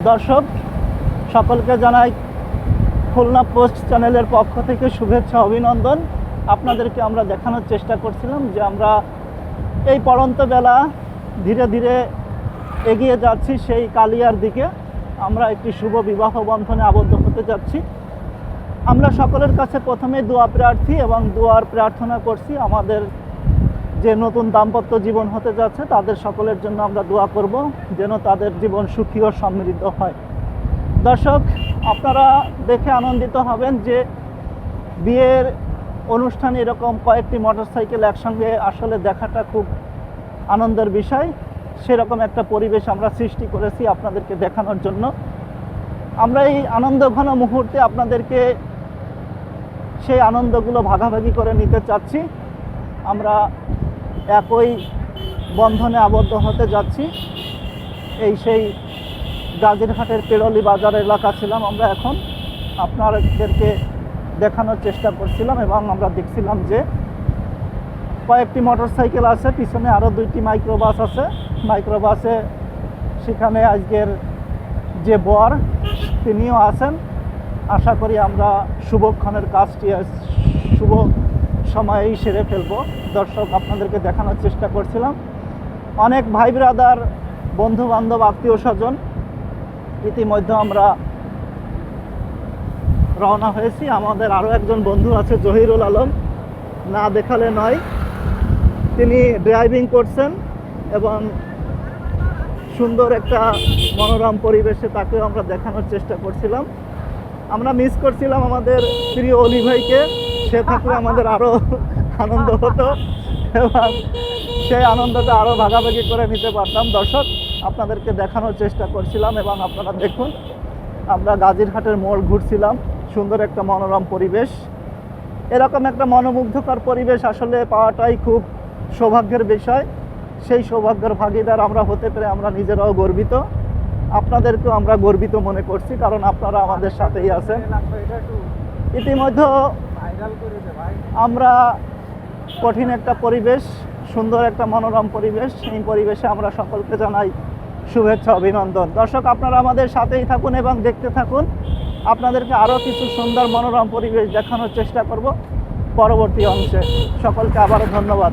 দর্শক, সকলকে জানাই খুলনা পোস্ট চ্যানেলের পক্ষ থেকে শুভেচ্ছা, অভিনন্দন। আপনাদেরকে আমরা দেখানোর চেষ্টা করছিলাম যে আমরা এই পড়ন্ত বেলা ধীরে ধীরে এগিয়ে যাচ্ছি সেই কালিয়ার দিকে। আমরা একটি শুভ বিবাহ বন্ধনে আবদ্ধ হতে যাচ্ছি। আমরা সকলের কাছে প্রথমে দোয়া প্রার্থী এবং দোয়ার প্রার্থনা করছি আমাদের যে নতুন দাম্পত্য জীবন হতে যাচ্ছে, তাদের সকলের জন্য আমরা দোয়া করব যেন তাদের জীবন সুখী ও সমৃদ্ধ হয়। দর্শক, আপনারা দেখে আনন্দিত হবেন যে বিয়ের অনুষ্ঠানে এরকম কয়েকটি মোটরসাইকেল একসঙ্গে আসলে দেখাটা খুব আনন্দের বিষয়। সেরকম একটা পরিবেশ আমরা সৃষ্টি করেছি আপনাদেরকে দেখানোর জন্য। আমরা এই আনন্দ ঘন মুহূর্তে আপনাদেরকে সেই আনন্দগুলো ভাগাভাগি করে নিতে চাচ্ছি। আমরা একই বন্ধনে আবদ্ধ হতে যাচ্ছি। এই সেই গাজীরহাটের পেরলি বাজার এলাকা ছিলাম আমরা এখন। আপনাদেরকে দেখানোর চেষ্টা করছিলাম এবং আমরা দেখছিলাম যে কয়েকটি মোটরসাইকেল আছে, পিছনে আরও দুইটি মাইক্রোবাস আছে। মাইক্রোবাসে সেখানে আজকের যে বর, তিনিও আছেন। আশা করি আমরা শুভক্ষণের কাজটি শুভ সময়েই সেরে ফেলব। দর্শক, আপনাদেরকে দেখানোর চেষ্টা করছিলাম। অনেক ভাই ব্রাদার বন্ধু বান্ধব আত্মীয় স্বজন, ইতিমধ্যে আমরা রওনা হয়েছি। আমাদের আরও একজন বন্ধু আছে, জহিরুল আলম। না দেখালে নয়, তিনি ড্রাইভিং করছেন এবং সুন্দর একটা মনোরম পরিবেশে তাকেও আমরা দেখানোর চেষ্টা করছিলাম। আমরা মিস করছিলাম আমাদের প্রিয় অলি ভাইকে। সে থাকলে আমাদের আরও আনন্দ হতো এবং সেই আনন্দটা আরও ভাগাভাগি করে নিতে পারতাম। দর্শক, আপনাদেরকে দেখানোর চেষ্টা করছিলাম এবং আপনারা দেখুন, আমরা গাজীরহাটের মোড় ঘুরছিলাম। সুন্দর একটা মনোরম পরিবেশ। এরকম একটা মনোমুগ্ধকর পরিবেশ আসলে পাওয়াটাই খুব সৌভাগ্যের বিষয়। সেই সৌভাগ্যের ভাগিদার আমরা হতে পেরে আমরা নিজেরাও গর্বিত। আপনাদেরকেও আমরা গর্বিত মনে করছি, কারণ আপনারা আমাদের সাথেই আছেন। ইতিমধ্যে আমরা কঠিন একটা পরিবেশ, সুন্দর একটা মনোরম পরিবেশ এই পরিবেশে আমরা সকলকে জানাই শুভেচ্ছা, অভিনন্দন। দর্শক, আপনারা আমাদের সাথেই থাকুন এবং দেখতে থাকুন। আপনাদেরকে আরও কিছু সুন্দর মনোরম পরিবেশ দেখানোর চেষ্টা করব পরবর্তী অংশে। সকলকে আবারও ধন্যবাদ।